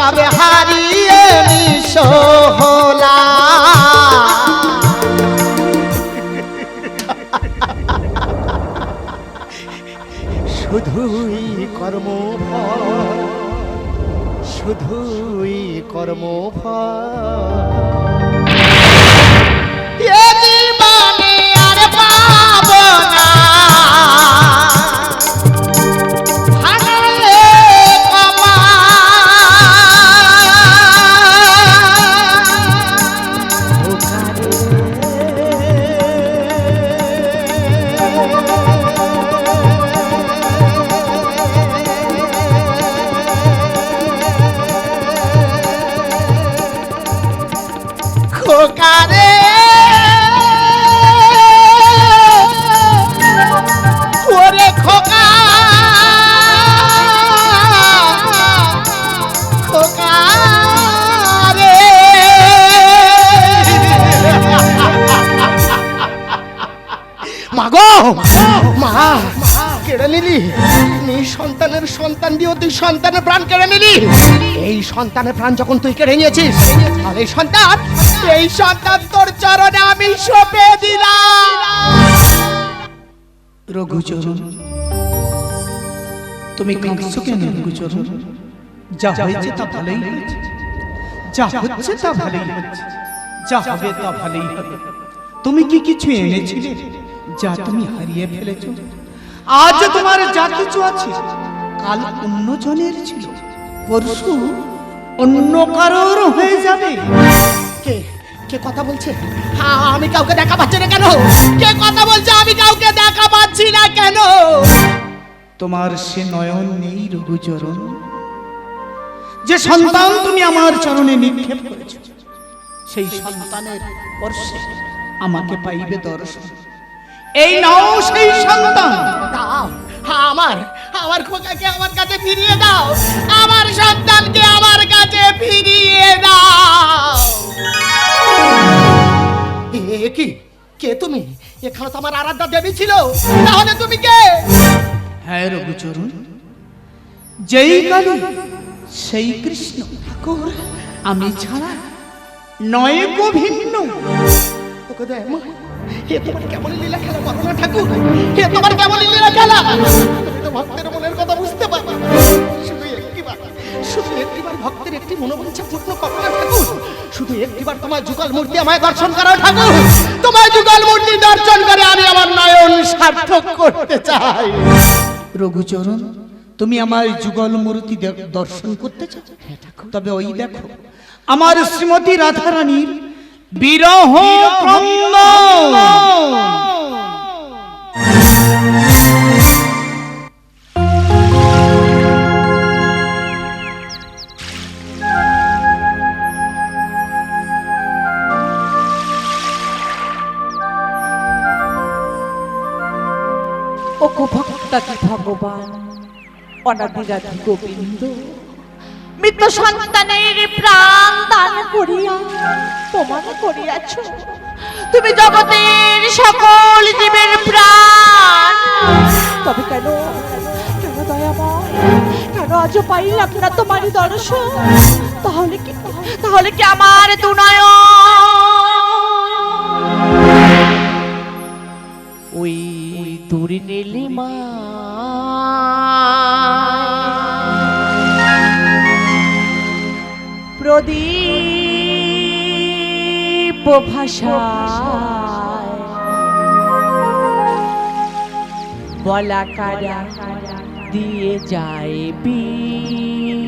সবে হারিয়ে নিঃস হলাম শুধুই কর্ম শুধুই কর্মফল ওরে খোকা। মা, কেড়ে সন্তানের সন্তান তুই সন্তানের প্রাণ কেড়ে নিলি? এই সন্তানের প্রাণ যখন তুই কেড়ে নিয়েছিস এই সন্তান এই সন্তান তোর চরণে আমি সঁপে রঘুচরণ তুমি কাঁদছো কেন রঘুচরণ যা হয়েছে তা ভালোই হয়েছে। যা হচ্ছে তা ভালোই হচ্ছে যা হবে তা ভালোই হবে। তুমি কি কিছু এনেছিলে যা তুমি হারিয়ে ফেলেছ? আজ তোমার যা কিছু আছে, কাল অন্য জনের ছিল। পরশু অন্য কারোর হয়ে যাবে। কে কথা বলছে? হ্যাঁ আমি কাউকে দেখা পাচ্ছি না কেন? কে কথা বলছে? আমি কাউকে দেখা পাচ্ছি না কেন? তোমার সে নয়ন নেই রঘুচরণ। যে সন্তান তুমি আমার চরণে নিক্ষেপ করেছ সেই সন্তানের স্পর্শে আমাকে পাইবে দর্শন। এই নাও সেই সন্তান। হ্যাঁ আমার আমার খোকাকে আমার কাছে ফিরিয়ে দাও। আমার সন্তানকে আমার এখানে তো আমার আরাধ্যা দেবী ছিল। তাহলে তুমি কে? হ্যাঁ রঘুচরণ। যেই কালী সেই কৃষ্ণ ঠাকুর আমি ছাড়া নয় গো ভিন্ন। ওকে দে মা এ তোমার কেমন লীলা খেলা না ঠাকুর? তোমার কেমন লীলা খেলা? তুমি তো ভক্তের মনের কথা বুঝতে শুধু একটিবার শুধু একটিবার ভক্তের একটি মনোবাঞ্ছা পূর্ণ করো না ঠাকুর। শুধু একবার তোমার যুগল মূর্তি আমায় দর্শন করো ঠাকুর। তোমার যুগল মূর্তি দর্শন করে আমি আমার নয়ন সার্থক করতে চাই। রঘুচরণ তুমি আমার যুগল মূর্তি দর্শন করতে চাও? তবে ওই দেখো আমার শ্রীমতী রাধারানীর বিরহ অনাদিরাধি গোবিন্দ মৃত সন্তানের প্রাণ দান করিয়া তোমার করিয়াছ। তুমি জগতের সকল জীবের প্রাণ। তবে কেন কেন দয়াময় কেন আজ পাইলাম না তোমারই দর্শন? তাহলে কি তাহলে কি আমার দুনয় ওই দূরে নীলিমা প্রদীপ ভাষা। বলা কারা দিয়ে যায় বিদায়।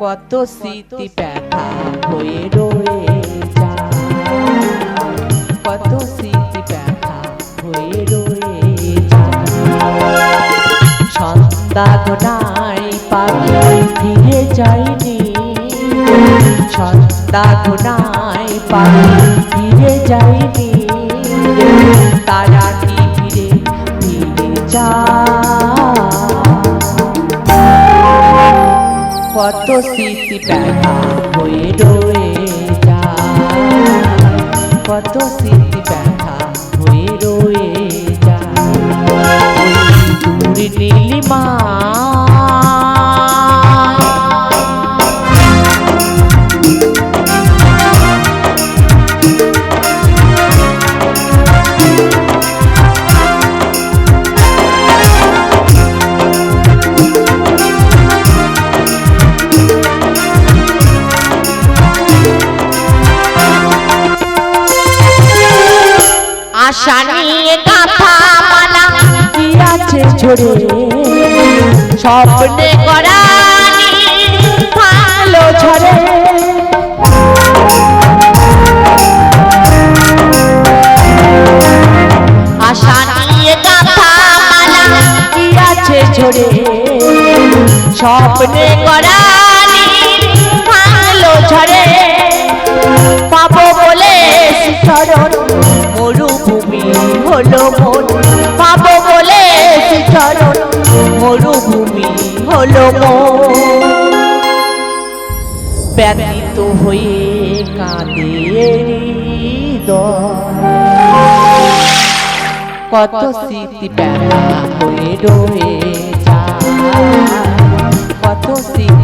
কত স্মৃতি ব্যথা হয়ে রয়ে কত স্মৃতি ব্যথা হয়ে রয়ে সন্ধ্যা ঘনাই পাখি ফিরে যায়নি। সন্ধ্যা ঘনাই পাখি ফিরে যায়নি। তারা ফিরে যায়। কত আশা নিয়ে কাঁথা মালা কি আছে ঝরে? স্বপ্নে করা ভালো ঝরে। আশা কাঁথা মালা কি আছে ঝরে? স্বপ্নে করা ব্যতীত হয়ে কাঁদে কত স্মৃতি ব্যথা হয়ে রয়ে যা কত স্মৃতি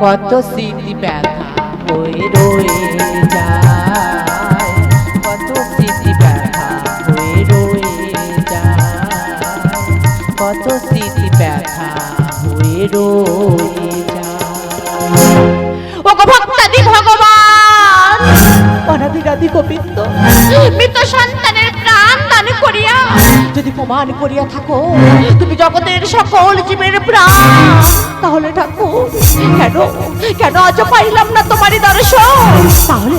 কত স্মৃতি ব্যথা হয়ে রয়ে যায়। কত স্মৃতি ব্যথা হয়ে রয়ে যায়। কত স্মৃতি ব্যথা হয়ে রয়ে ভগবান! অনাদিরাদি গোবিন্দ। মৃত করিয়া যদি প্রমাণ করিয়া থাকো তুমি জগতের সকল জীবের প্রাণ। তাহলে ঠাকুর কেন কেন আজ পাইলাম না তোমারই দর্শন? তাহলে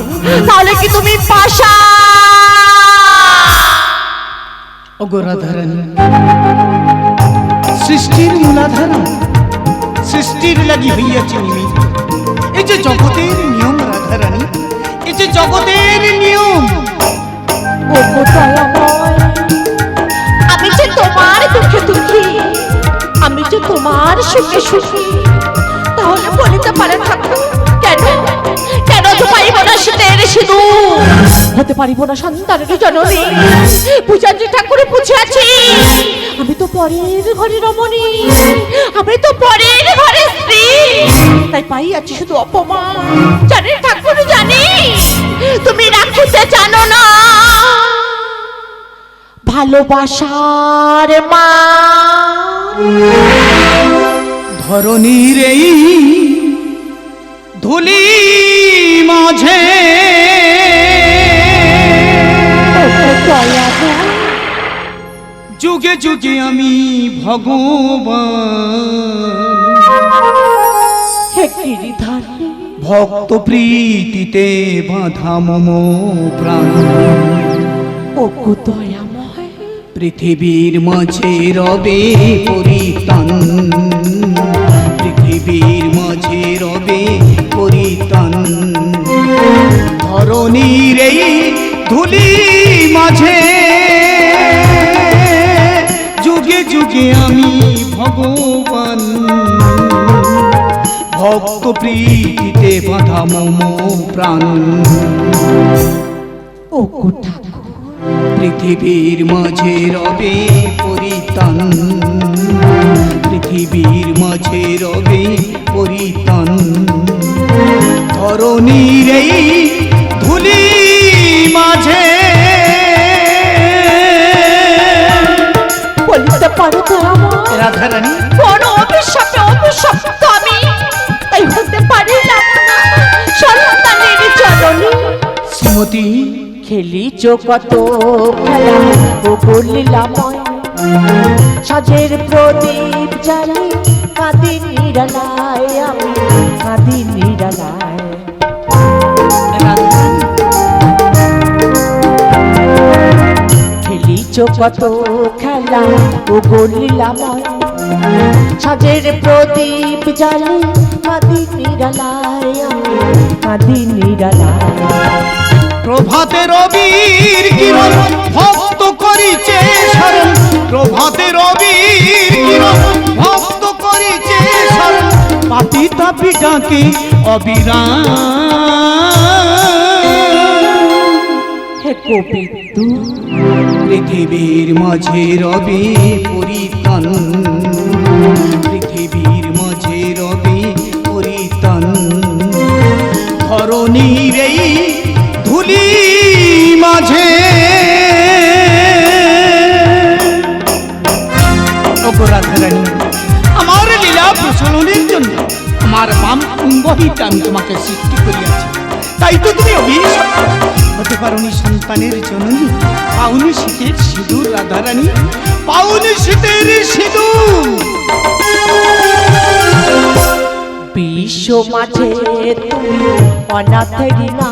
তাহলে কি তুমি পাশা? ওগো রাধারানী সৃষ্টির মূলাধার সৃষ্টির লাগি হইয়াছে নিমিত্ত। এই যে জগতের নিয়ম রাধারানী এই যে জগতের নিয়ম। ও দয়াময় আমি যে তোমার দুঃখে, আমি যে তোমার সুখে সুখী, তাহলে বলিতে পারে ঠাকুর কেন? কেন তো পাইব না শীতের সিঁদুর? হতে পারিব না সন্তানের জননী। পূজাঞ্জি ঠাকুরে পুছে আছি, আমি তো পরের ঘরে রমণী, আমি তো পরের ঘরে স্ত্রী। তাই পাই আছি শুধু অপমান। জানি ঠাকুর জানি, তুমি রাখতে জানো না। ভালোবাসার মা। ধরণীর এই ধুলি মাঝে। যুগে যুগে আমি ভগবান। ভক্ত প্রীতিতে বাধা মম প্রাণ। ও দয়াময় পৃথিবীর মাঝে রবে পরিতান পৃথিবীর মাঝে রবে পরিতান ধরণীর এই ধুলি মাঝে যুগে যুগে আমি ভগবান। ভক্ত প্রীতিতে বাধা মম প্রাণ। ও ঠাকুর পৃথিবীর মাঝে রবে পরিতান পৃথিবীর মাঝে রবে পরিতান ধরণীর এই ধুলি মাঝে বলিতে পারো দয়াময় রাধারানী। বড় অভিশাপে অভিশপ্ত আমি। তাই হতে পারিলাম না। সন্তানের জননী শ্রীমতী খেলিছ কত খেলা? ও বলিলাময় সাজের প্রদীপ জ্বালি কাঁদি নিরালায় আমি, কাঁদি নিরালায়। কত খেলা? ও গলিলাময় সাজের প্রদীপ জ্বালি কাঁদি নিরালায় আমি, কাঁদি নিরালায়। প্রভাতে রবির কিরণ ভক্ত করিছে শরণ। প্রভাতে রবির কিরণ ভক্ত করিছে শরণ। পাপি তাপি ডাকে অবিরাম। হে পৃথিবীর মাঝে রবি পরিতান। পৃথিবীর মাঝে রবে পরিতান। ধরণীর পারোনি সন্তানের জননী। পাউনি শীতের সিঁদুর রাধারানী। পাউনি শীতের সিঁদুর। বিশ্ব মাঝে তুমি অনাথেরই না।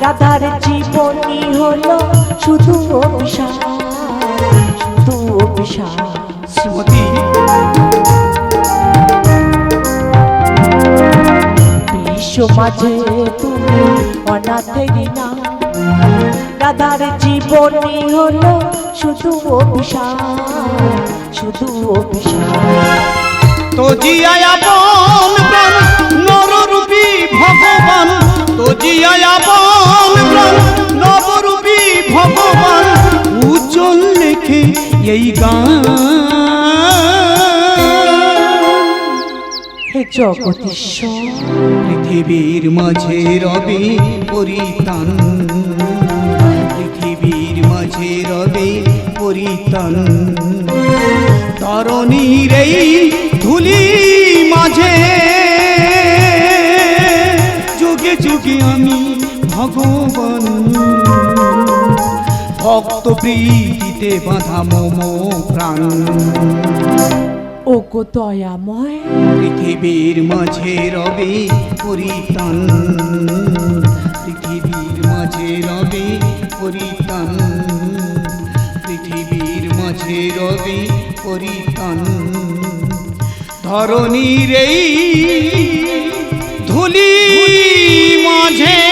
রাধার জীবনী হলো শুধু অভিশাপ শুধু অভিশাপ। শ্রীমতী। বিশ্ব মাঝে তুমি অনাথেরই না। রাধার জীবনী হলো শুধু অভিশাপ শুধু অভিশাপ। তো জিয়া বন প্রাণ নররূপী ভগবান। তো জিয়া বন প্রাণ নবরূপী ভগবান। উজ্জ্বল লেখে এই গান। হে জগদীশ্বর পৃথিবীর মাঝে রবে পরিতান পৃথিবীর মাঝে রবে পরিতান তরণীর এই ধুলি মাঝে যুগে যুগে আমি ভগবান। ভক্ত প্রীতিতে বাঁধা মম প্রাণ। ওগো দয়াময়। পৃথিবীর মাঝে রবে পরিতান পৃথিবীর মাঝে রবে পরিতান পৃথিবীর মাঝে রবে পরিতান ধরণীর এই ধুলি মাঝে